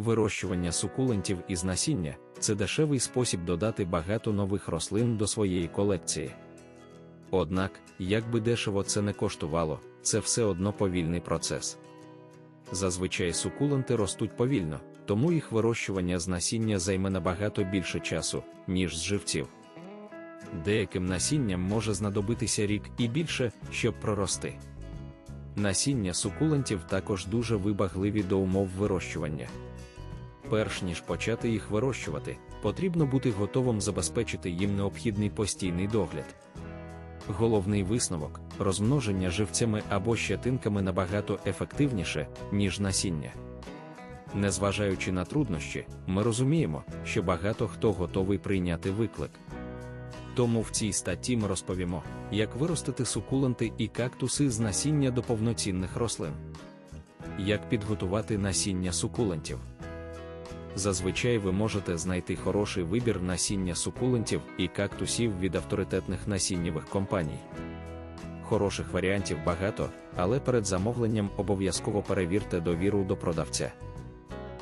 Вирощування сукулентів із насіння це дешевий спосіб додати багато нових рослин до своєї колекції. Однак, як би дешево це не коштувало, це все одно повільний процес. Зазвичай сукуленти ростуть повільно, тому їх вирощування з насіння займе набагато більше часу, ніж з живців. Деяким насінням може знадобитися рік і більше, щоб прорости. Насіння сукулентів також дуже вибагливі до умов вирощування. Перш ніж почати їх вирощувати, потрібно бути готовим забезпечити їм необхідний постійний догляд. Головний висновок розмноження живцями або щетинками набагато ефективніше, ніж насіння. Незважаючи на труднощі, ми розуміємо, що багато хто готовий прийняти виклик. Тому в цій статті ми розповімо, як виростити сукуленти і кактуси з насіння до повноцінних рослин, як підготувати насіння сукулентів. Зазвичай ви можете знайти хороший вибір насіння сукулентів і кактусів від авторитетних насіннєвих компаній. Хороших варіантів багато, але перед замовленням обов'язково перевірте довіру до продавця.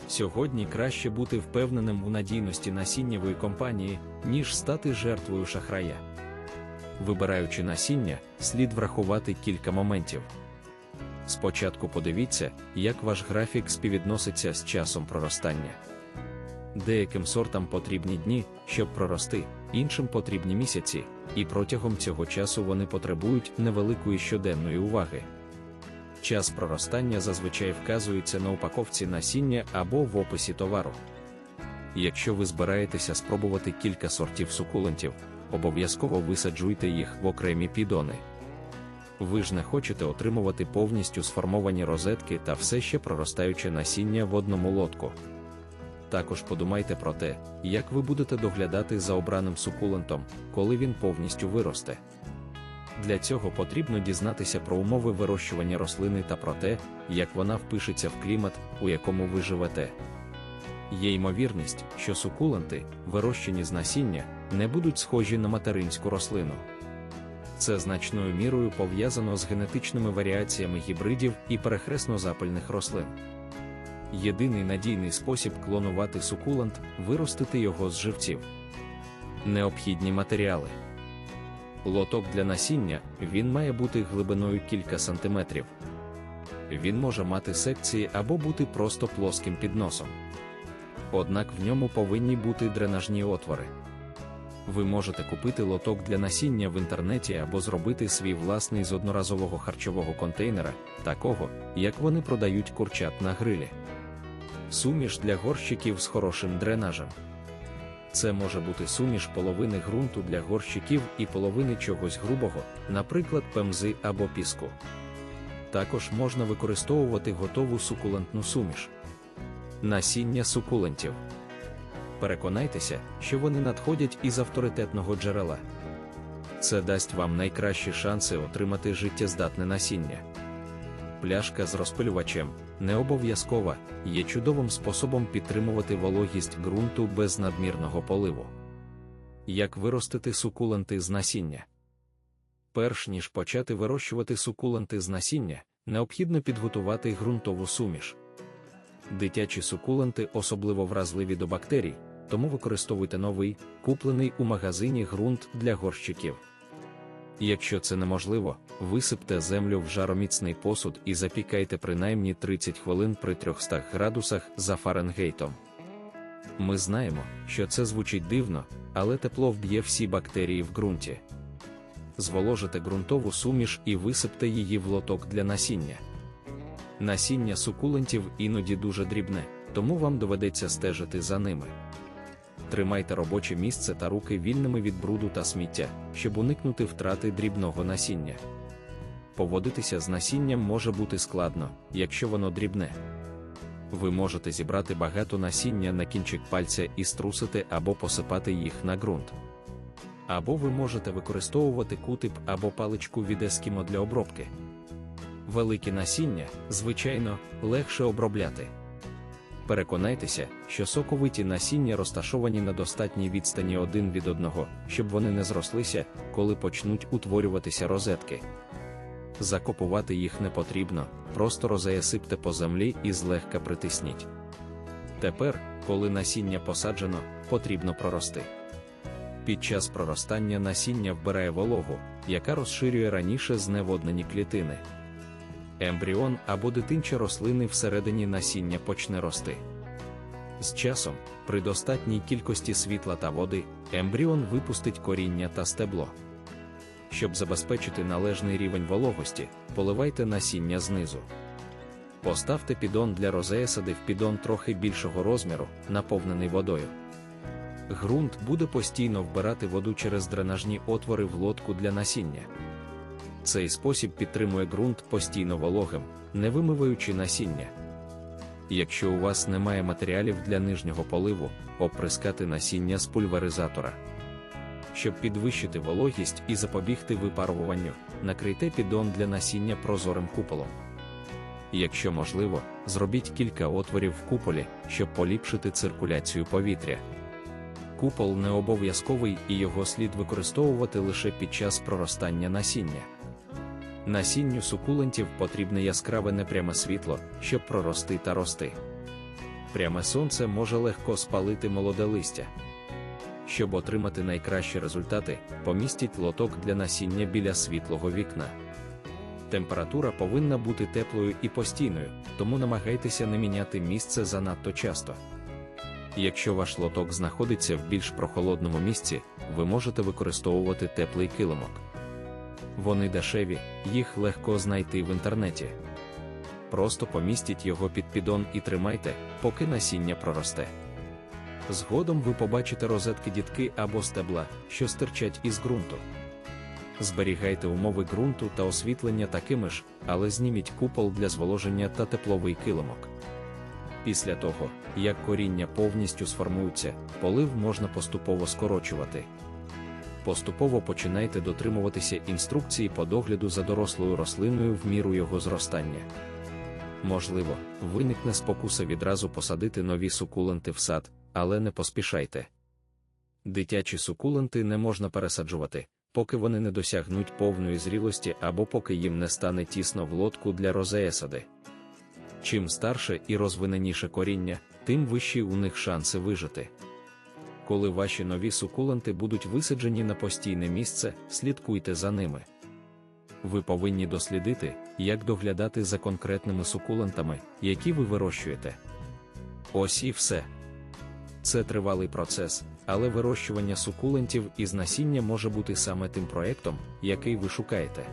Сьогодні краще бути впевненим у надійності насіннєвої компанії, ніж стати жертвою шахрая. Вибираючи насіння, слід врахувати кілька моментів. Спочатку подивіться, як ваш графік співвідноситься з часом проростання. Деяким сортам потрібні дні, щоб прорости, іншим потрібні місяці, і протягом цього часу вони потребують невеликої щоденної уваги. Час проростання зазвичай вказується на упаковці насіння або в описі товару. Якщо ви збираєтеся спробувати кілька сортів сукулентів, обов'язково висаджуйте їх в окремі підони. Ви ж не хочете отримувати повністю сформовані розетки та все ще проростаюче насіння в одному лотку. Також подумайте про те, як ви будете доглядати за обраним сукулентом, коли він повністю виросте. Для цього потрібно дізнатися про умови вирощування рослини та про те, як вона впишеться в клімат, у якому ви живете. Є ймовірність, що сукуленти, вирощені з насіння, не будуть схожі на материнську рослину. Це значною мірою пов'язано з генетичними варіаціями гібридів і перехресно-запальних рослин. Єдиний надійний спосіб клонувати сукулент виростити його з живців. Необхідні матеріали. Лоток для насіння він має бути глибиною кілька сантиметрів. Він може мати секції або бути просто плоским підносом. Однак в ньому повинні бути дренажні отвори. Ви можете купити лоток для насіння в інтернеті або зробити свій власний з одноразового харчового контейнера, такого, як вони продають курчат на грилі. Суміш для горщиків з хорошим дренажем. Це може бути суміш половини ґрунту для горщиків і половини чогось грубого, наприклад, пемзи або піску. Також можна використовувати готову сукулентну суміш. Насіння сукулентів. Переконайтеся, що вони надходять із авторитетного джерела. Це дасть вам найкращі шанси отримати життєздатне насіння. Пляшка з розпилювачем не обов'язкова, є чудовим способом підтримувати вологість ґрунту без надмірного поливу. Як виростити сукуленти з насіння? Перш ніж почати вирощувати сукуленти з насіння, необхідно підготувати ґрунтову суміш. Дитячі сукуленти особливо вразливі до бактерій, тому використовуйте новий, куплений у магазині ґрунт для горщиків. Якщо це неможливо, висипте землю в жароміцний посуд і запікайте принаймні 30 хвилин при 300 градусах за Фаренгейтом. Ми знаємо, що це звучить дивно, але тепло вб'є всі бактерії в ґрунті. Зволожите ґрунтову суміш і висипте її в лоток для насіння. Насіння сукулентів іноді дуже дрібне, тому вам доведеться стежити за ними. Тримайте робоче місце та руки вільними від бруду та сміття, щоб уникнути втрати дрібного насіння. Поводитися з насінням може бути складно, якщо воно дрібне. Ви можете зібрати багато насіння на кінчик пальця і струсити або посипати їх на ґрунт. Або ви можете використовувати кутип або паличку від ескімо для обробки. Великі насіння, звичайно, легше обробляти. Переконайтеся, що соковиті насіння розташовані на достатній відстані один від одного, щоб вони не зрослися, коли почнуть утворюватися розетки. Закопувати їх не потрібно, просто розаясипте по землі і злегка притисніть. Тепер, коли насіння посаджено, потрібно прорости. Під час проростання насіння вбирає вологу, яка розширює раніше зневоднені клітини. Ембріон або дитинча рослини всередині насіння почне рости. З часом, при достатній кількості світла та води, ембріон випустить коріння та стебло. Щоб забезпечити належний рівень вологості, поливайте насіння знизу. Поставте підон для розеясади в підон трохи більшого розміру, наповнений водою. Ґрунт буде постійно вбирати воду через дренажні отвори в лодку для насіння. Цей спосіб підтримує ґрунт постійно вологим, не вимиваючи насіння. Якщо у вас немає матеріалів для нижнього поливу, оприскати насіння з пульверизатора. Щоб підвищити вологість і запобігти випаруванню, накрийте піддон для насіння прозорим куполом. Якщо можливо, зробіть кілька отворів в куполі, щоб поліпшити циркуляцію повітря. Купол не обов'язковий і його слід використовувати лише під час проростання насіння. Насінню сукулентів потрібне яскраве непряме світло, щоб прорости та рости. Пряме сонце може легко спалити молоде листя. Щоб отримати найкращі результати, помістіть лоток для насіння біля світлого вікна. Температура повинна бути теплою і постійною, тому намагайтеся не міняти місце занадто часто. Якщо ваш лоток знаходиться в більш прохолодному місці, ви можете використовувати теплий килимок. Вони дешеві, їх легко знайти в інтернеті. Просто помістіть його під підон і тримайте, поки насіння проросте. Згодом ви побачите розетки дітки або стебла, що стирчать із ґрунту. Зберігайте умови ґрунту та освітлення такими ж, але зніміть купол для зволоження та тепловий килимок. Після того, як коріння повністю сформуються, полив можна поступово скорочувати. Поступово починайте дотримуватися інструкції по догляду за дорослою рослиною в міру його зростання. Можливо, виникне спокуса відразу посадити нові сукуленти в сад, але не поспішайте. Дитячі сукуленти не можна пересаджувати, поки вони не досягнуть повної зрілості або поки їм не стане тісно в лодку для розеясади. Чим старше і розвиненіше коріння, тим вищі у них шанси вижити. Коли ваші нові сукуленти будуть висаджені на постійне місце, слідкуйте за ними. Ви повинні дослідити, як доглядати за конкретними сукулентами, які ви вирощуєте. Ось і все. Це тривалий процес, але вирощування сукулентів із насіння може бути саме тим проєктом, який ви шукаєте.